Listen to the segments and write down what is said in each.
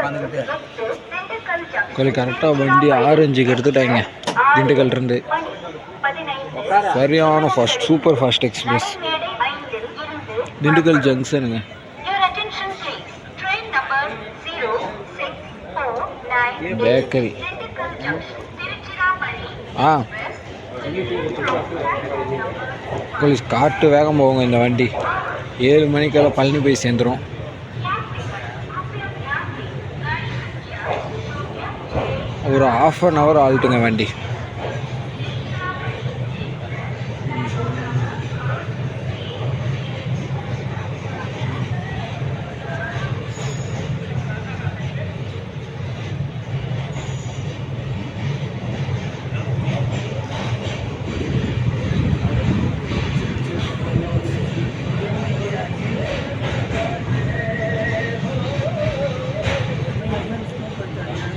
உட்காந்துக்கிட்டு. கொஞ்சம் கரெக்டாக வண்டி ஆரஞ்சுக்கு எடுத்துட்டாங்க. திண்டுக்கல் இருந்து சரியான fast super fast express Dindigul ஜங்ஷனுங்க bakery ஆ. போலீஸ் காட்டு வேகம் போகுங்க இந்த வண்டி. ஏழு மணிக்கெல்லாம் பழனி போய் சேர்ந்துரும். ஒரு ஆஃப் அன் ஹவர் ஆல்ட்டுங்க வண்டி.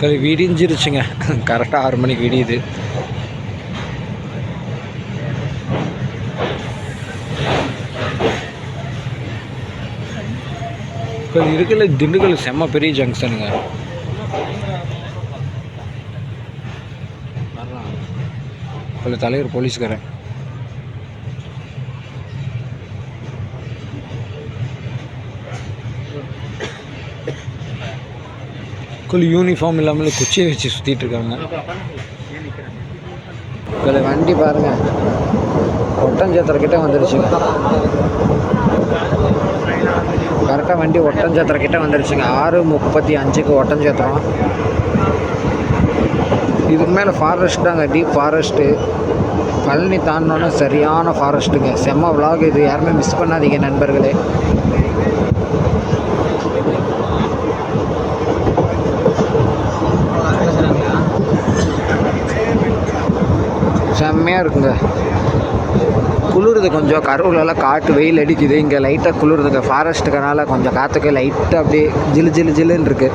கறி விடிஞ்சிருச்சுங்க. கரெக்டாக ஆறு மணிக்கு விடியுது. இப்போ இருக்கல திண்டுக்கல் செம்ம பெரிய ஜங்ஷனுங்க இப்போ தலைவர் போலீஸ்காரன். ஸ்கூல் யூனிஃபார்ம் இல்லாமல் குச்சியை வச்சு சுற்றிட்டு இருக்காங்க. இதில் வண்டி பாருங்கள் ஒட்டஞ்சத்திரக்கிட்ட வந்துருச்சுங்க கரெக்டாக வண்டி ஒட்டஞ்சத்திரக்கிட்ட வந்துருச்சுங்க. ஆறு முப்பத்தி அஞ்சுக்கு ஒட்டஞ்சத்திரம் இதுக்கு மேலே ஃபாரஸ்ட் தாங்க டீப் ஃபாரஸ்ட்டு பழனி தாண்டினோன்னே சரியான ஃபாரஸ்ட்டுங்க செம்ம விலாக் இது. யாருமே மிஸ் பண்ணாதீங்க நண்பர்களே. செம்மையாக இருக்குங்க. குளிருது கொஞ்சம். கரூர்லலாம் காட்டு வெயில் அடிக்குது. இங்கே லைட்டாக குளிருதுங்க. ஃபாரஸ்ட்டுக்கனால கொஞ்சம் காற்றுக்கு லைட்டாக அப்படியே ஜிலு ஜிலு ஜிலுன்னு இருக்கு.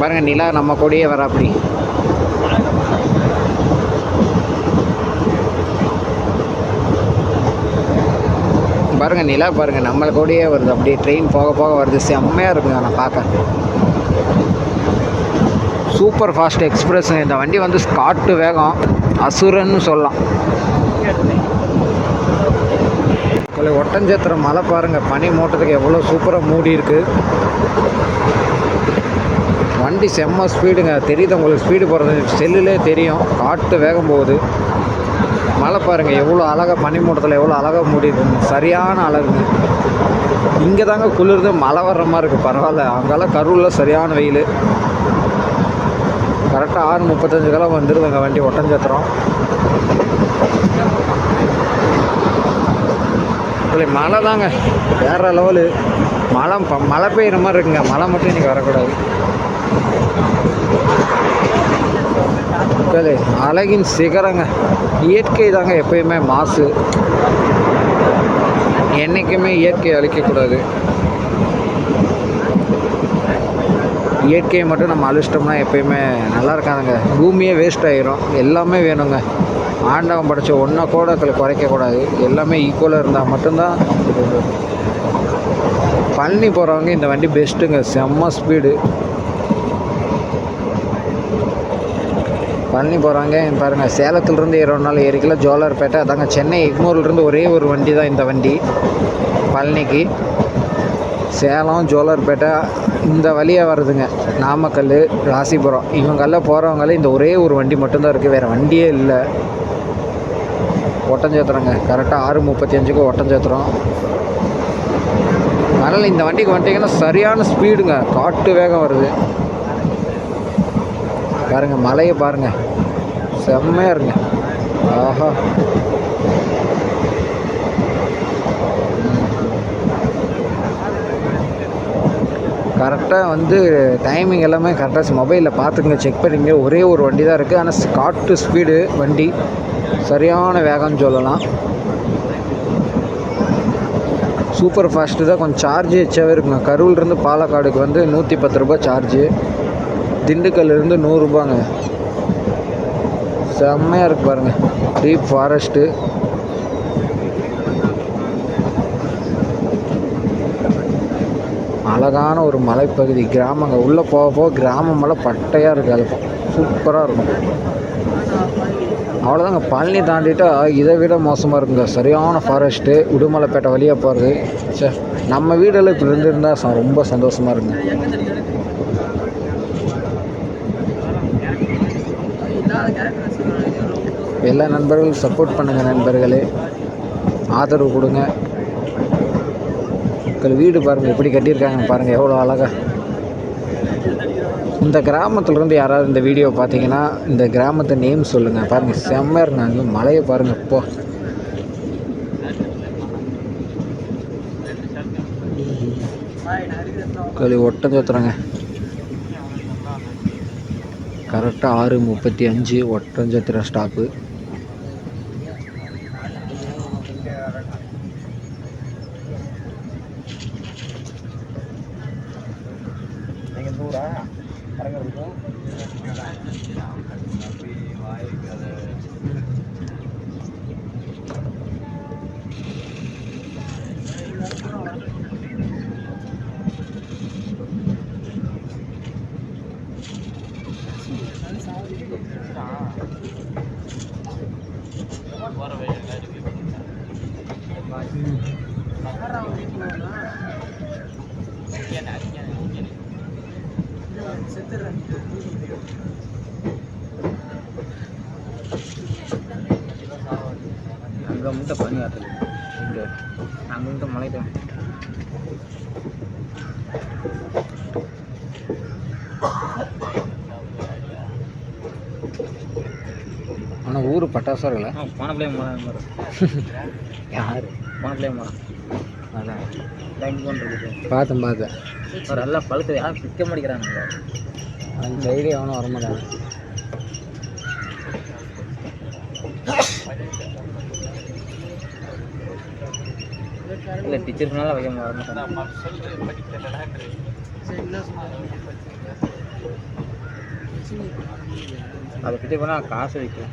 பாருங்கள் நிலா நம்ம கூடயே வர அப்படி. பாருங்கள் நிலா பாருங்கள் நம்மளை கூடயே வருது. அப்படியே ட்ரெயின் போக போக வருது. செம்மையாக இருக்குங்க நான் பார்க்க. சூப்பர் ஃபாஸ்ட் எக்ஸ்பிரஸ்ங்க இந்த வண்டி வந்து காட்டு வேகம் அசுரன்னு சொல்லலாம். கொலை ஒட்டஞ்சத்திரம் மலை பாருங்கள் பனி மூட்டத்துக்கு எவ்வளோ சூப்பராக மூடி இருக்குது வண்டி செம்ம ஸ்பீடுங்க. தெரியுது உங்களுக்கு ஸ்பீடு போகிறது செல்லுலே தெரியும். காட்டு வேகம் போகுது. மலை பாருங்கள் எவ்வளோ அழகாக பனி மூட்டத்தில் எவ்வளோ அழகாக மூடி இருக்குங்க சரியான அழகுங்க இங்கே தாங்க குளிர்ந்து மழை வர்ற மாதிரி இருக்குது பரவாயில்ல. அங்கெல்லாம் கரூரில் சரியான வெயில். கரெக்டாக ஆறு முப்பத்தஞ்சுக்கெல்லாம் வந்துடுதுங்க வண்டி ஒட்டஞ்சத்திரம் இல்லை மழை தாங்க. வேற லெவலு. மழை ப- மழை பெய்யுற மாதிரி இருக்குங்க. மழை மட்டும் இன்றைக்கி வரக்கூடாது. மக்களே அழகின் சிகரங்க. இயற்கை தாங்க எப்பயுமே மாசு. என்றைக்குமே இயற்கை அழிக்கக்கூடாது. இயற்கையை மட்டும் நம்ம அழிச்சிட்டோம்னா எப்பயுமே நல்லா இருக்காதுங்க. பூமியே வேஸ்ட் ஆகிரும் எல்லாமே வேணுங்க. ஆண்டவன் படைச்ச ஒன்றை கூட குறைக்கக்கூடாது எல்லாமே ஈக்குவலாக இருந்தால் மட்டும்தான் பழனி போகிறவங்க இந்த வண்டி பெஸ்ட்டுங்க செம்ம ஸ்பீடு பழனி போகிறாங்க பாருங்கள் சேலத்துலேருந்து ஏறோனாலும் ஏறிக்கலாம் ஜோலார்பேட்டை அதாங்க சென்னை எக்மூர்லேருந்து ஒரே ஒரு வண்டி தான் இந்த வண்டி. பழனிக்கு. சேலம் ஜோலார்பேட்டை இந்த வழியாக வருதுங்க நாமக்கல் ராசிபுரம். இவங்கெல்லாம் போகிறவங்களே இந்த ஒரே ஒரு வண்டி மட்டும்தான் இருக்குது வேறு வண்டியே இல்லை. ஒட்டஞ்சேத்துறோங்க கரெக்டாக ஆறு முப்பத்தி அஞ்சுக்கு ஒட்டஞ்சேத்துறோம் அதனால் இந்த வண்டிக்கு வந்துட்டிங்கன்னா சரியான ஸ்பீடுங்க. காட்டு வேகம் வருது. பாருங்க மலையை பாருங்கள் செம்மையாக இருங்க ஆஹா. கரெக்டாக வந்து டைமிங் எல்லாமே கரெக்டாக மொபைலில் பார்த்துக்குங்க செக் பண்ணிங்க ஒரே ஒரு வண்டி தான் இருக்குது ஆனால் காட்டு ஸ்பீடு வண்டி. சரியான வேகம்னு சொல்லலாம். சூப்பர் ஃபாஸ்ட்டு தான். கொஞ்சம் சார்ஜ் எச்சாவே இருக்குங்க. கரூர்லேருந்து பாலக்காடுக்கு வந்து நூற்றி பத்து ரூபாய் சார்ஜு திண்டுக்கல்லேருந்து நூறுரூபாங்க செம்மையாக இருக்கு பாருங்கள் டீப் ஃபாரஸ்ட்டு அழகான ஒரு மலைப்பகுதி. கிராமங்க உள்ளே போக போக கிராமமெல்லாம் பட்டையாக இருக்குது அது. சூப்பராக இருக்கும். அவ்வளோதாங்க பழனி தாண்டிட்டா இதை விட மோசமாக இருக்குங்க. சரியான ஃபாரஸ்ட்டு உடுமலைப்பேட்டை வழியாக போகிறது சே நம்ம வீடெல்லாம் இப்படி இருந்திருந்தா ரொம்ப சந்தோஷமாக இருக்குங்க. எல்லா நண்பர்களும் சப்போர்ட் பண்ணுங்கள் நண்பர்களே. ஆதரவு கொடுங்க. மக்கள் வீடு பாருங்கள் எப்படி கட்டியிருக்காங்க பாருங்கள் எவ்வளோ அழகாக இந்த கிராமத்துலேருந்து யாராவது இந்த வீடியோ பார்த்தீங்கன்னா இந்த கிராமத்தை நேம் சொல்லுங்கள் பாருங்கள் செம்மர் நாங்கள் மலையை பாருங்கள் இப்போ களி ஒட்டம் சோத்துறாங்க கரெக்டாக ஆறு முப்பத்தி அஞ்சு Oddanchatram stop Hanggang muntah pa niya. போனப்பிள்ளைய மரம் மரம் யார்? போனப்பிள்ளைய மரம் அதான். லைன் இருக்குது. பார்த்தேன் பார்த்தேன் ஒரு எல்லாம் பழுக்குது. யாரும் பிக்க மாட்டேங்கிறானுங்க அந்த சைடு எவனும் வரமாட்டாங்க இல்லை டீச்சர்ஸ்னால வைக்க மாட்டேன் அதை டீச்சர் பண்ணால் காசு வைக்கும்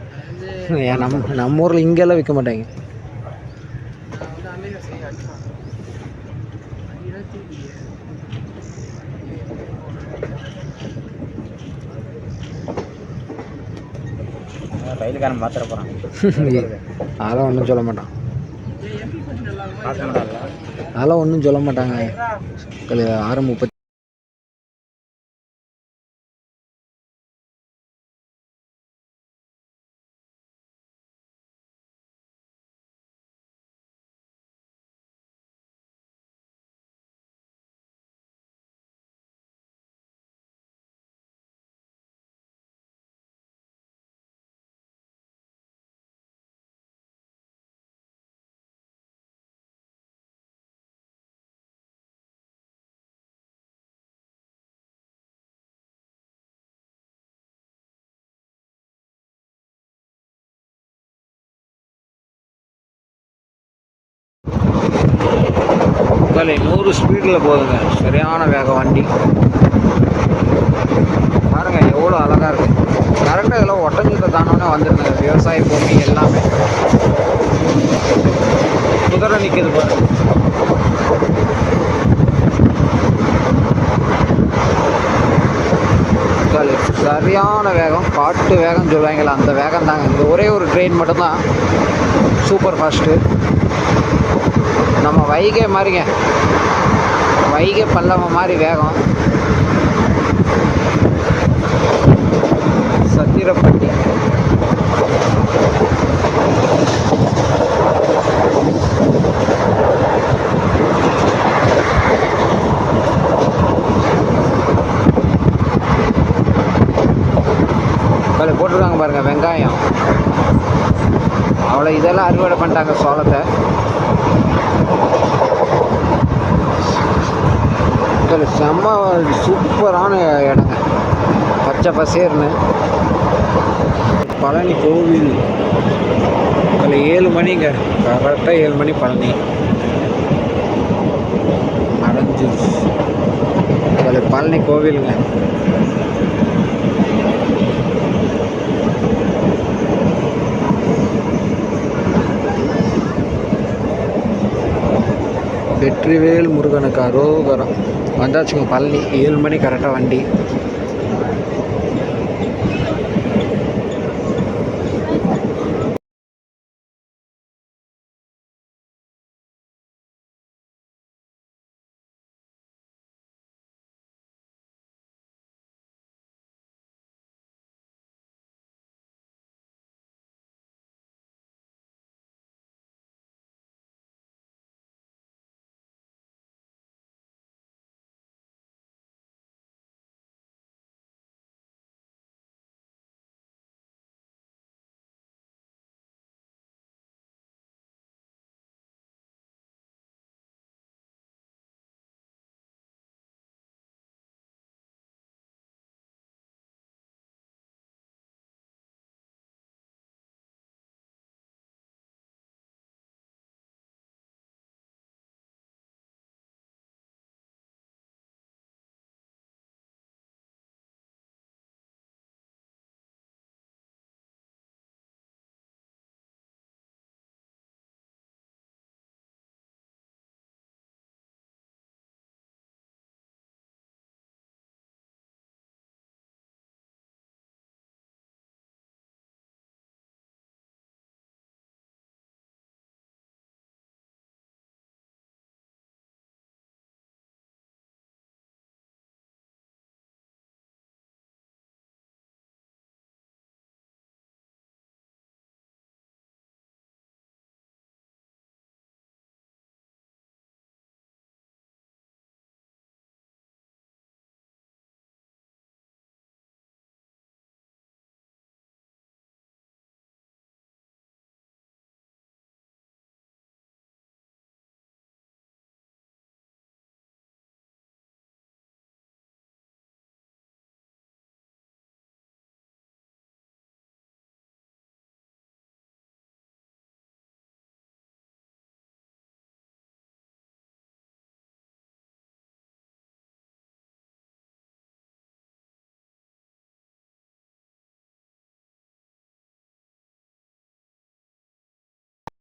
ஏன் நம்ம நம்ம ஊரில் இங்கெல்லாம் விற்க மாட்டாங்க. ரயிலுக்காரன் பார்த்துட போகிறான் அதெல்லாம் ஒன்றும் சொல்ல மாட்டான். அதெல்லாம் ஒன்றும் சொல்ல மாட்டாங்க. ஆறு முப்பத்தி களி நூறு ஸ்பீடில் போகுதுங்க சரியான வேக வண்டி. பாருங்க எவ்வளோ அழகாக இருக்கு. கரெக்டாக இதெல்லாம் ஒட்டஞ்சத்தை தானோன்னே வந்துருங்க விவசாய பூமி எல்லாமே. குதிரை நிற்கிது பாருங்க களி சரியான வேகம் காட்டு வேகம் சொல்லுவாங்களே அந்த வேகம் தாங்க இந்த ஒரே ஒரு ட்ரெயின் மட்டும்தான் சூப்பர் ஃபாஸ்ட்டு நம்ம வைகை மாதிரிங்க. வைகை பல்லவ மாதிரி வேகம். சத்திரப்பட்டி அதில் போட்டிருக்காங்க பாருங்க வெங்காயம் அவ்வளோ இதெல்லாம் அறுவடை பண்ணிட்டாங்க சோளத்தை. இதில் செம்ம சூப்பரான இடங்க. பச்சை பசேர்னு. பழனி கோவில். அதில் ஏழு மணிங்க. கரெக்டாக ஏழு மணி பழனி. அடைஞ்சிருச்சு. அதில் பழனி கோவிலுங்க. வெற்றிவேல் முருகனுக்கு அரோகரம். வந்தாச்சுங்க பழனி. ஏழு மணி கரெக்டாக வண்டி.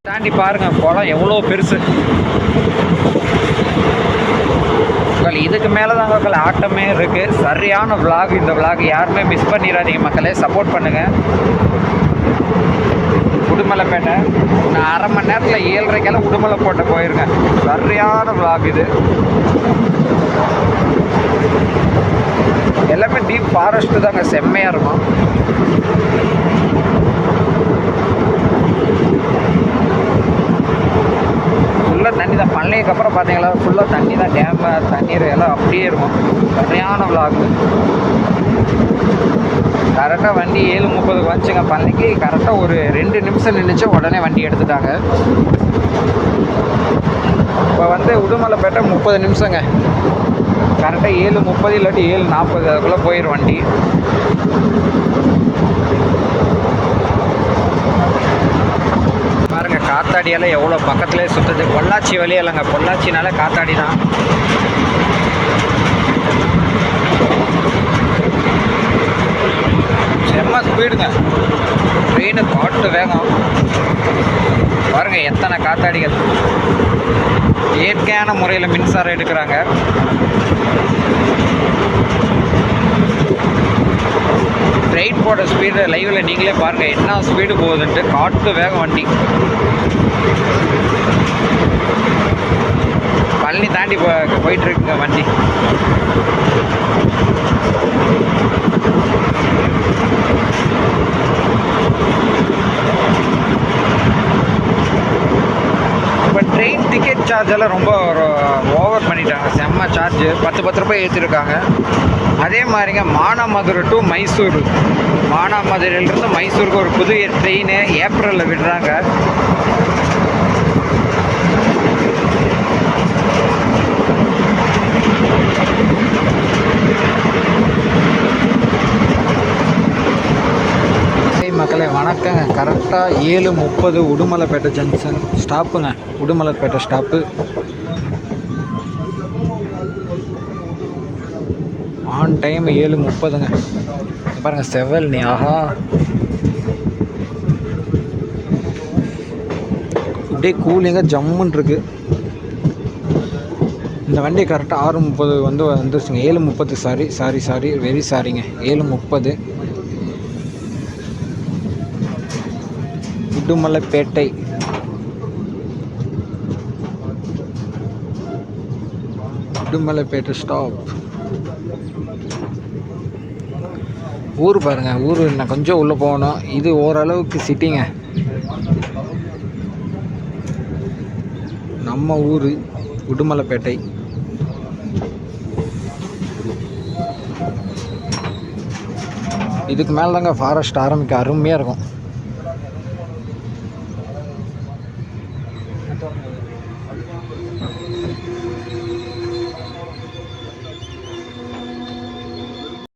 தாண்டி பாருங்க குளம் எவ்வளோ பெருசு. மக்கள் இதுக்கு மேலே தான் மக்கள் ஆட்டமே இருக்கு. சரியான விளாக் இந்த விளாக் யாருமே மிஸ் பண்ணிடாதீங்க மக்களே சப்போர்ட் பண்ணுங்க. உடுமலைப்பேட்டை நான் அரை மணி நேரத்தில் ஏழரைக்கெல்லாம் உடுமலை போட்ட போயிருங்க. சரியான விளாக் இது. எல்லாமே டீப் ஃபாரஸ்ட்டு தாங்க செம்மையாக இருக்கும் ஃபுல்லாக அதுக்கப்புறம் பார்த்தீங்களா ஃபுல்லாக தண்ணி தான் டேமில் தண்ணீர் எல்லாம் அப்படியே இருக்கும். சரியான விளாகு கரெக்டாக வண்டி ஏழு முப்பதுக்கு வந்துச்சுங்க. பண்ணைக்கு கரெக்டாக ஒரு ரெண்டு நிமிஷம் நின்றுச்சு உடனே வண்டி எடுத்துட்டாங்க. இப்போ வந்து உடுமலைப்பேட்டை முப்பது நிமிஷங்க. கரெக்டாக ஏழு முப்பது இல்லாட்டி ஏழு நாற்பது அதுக்குள்ளே போயிடும் வண்டி பாருங்க காத்தாடியால் எவ்வளோ பக்கத்துலேயே சுற்றுது பொள்ளாச்சி வழியே இல்லைங்க பொள்ளாச்சினால காத்தாடி தான் செம்ம ஸ்பீடுங்க. ட்ரெயின் காட்டு வேகம். பாருங்க எத்தனை காத்தாடிகள். இயற்கையான முறையில் மின்சாரம் எடுக்கிறாங்க. ட்ரெயின் போட ஸ்பீடு லைவில் நீங்களே பாருங்க என்ன ஸ்பீடு போகுதுன்ட்டு காட்டு வேகம் வண்டி. பழனி தாண்டி போ போயிட்டு இருக்குங்க வண்டி இப்போ ட்ரெயின் டிக்கெட் சார்ஜ் எல்லாம் ரொம்ப ஓவர் பண்ணிட்டாங்க. செம்ம சார்ஜ் பத்து பத்து ரூபாய் ஏற்றிருக்காங்க அதே மாதிரிங்க மானாமதுரை டு மைசூர். மானாமதுரையிலிருந்து மைசூருக்கு ஒரு புது ட்ரெயின் ஏப்ரலில் விடுறாங்க. மக்களே வணக்கங்க. கரெக்டாக ஏழு முப்பது உடுமலைப்பேட்டை ஜங்ஷன். ஸ்டாப்புங்க. உடுமலைப்பேட்டை ஸ்டாப்பு. ஆன் டைம் ஏழு முப்பதுங்க. இங்க பாருங்க செவல் நீ ஆஹா. அப்படியே கூலிங்காக ஜம்முன்னு இருக்குது இந்த வண்டி கரெக்டாக ஆறு முப்பது வந்து வந்துருச்சுங்க. ஏழு முப்பது சாரி சாரி சாரி வெரி சாரிங்க ஏழு முப்பது. உடுமலைப்பேட்டை உடுமலைப்பேட்டை ஸ்டாப் ஊர் பாருங்க ஊர் இன்னும் கொஞ்சம் உள்ளே போகணும். இது ஓரளவுக்கு சிட்டிங்க. நம்ம ஊர் உடுமலைப்பேட்டை. இதுக்கு மேலே தாங்க ஃபாரஸ்ட் ஆரம்பிக்க அருமையாக இருக்கும்.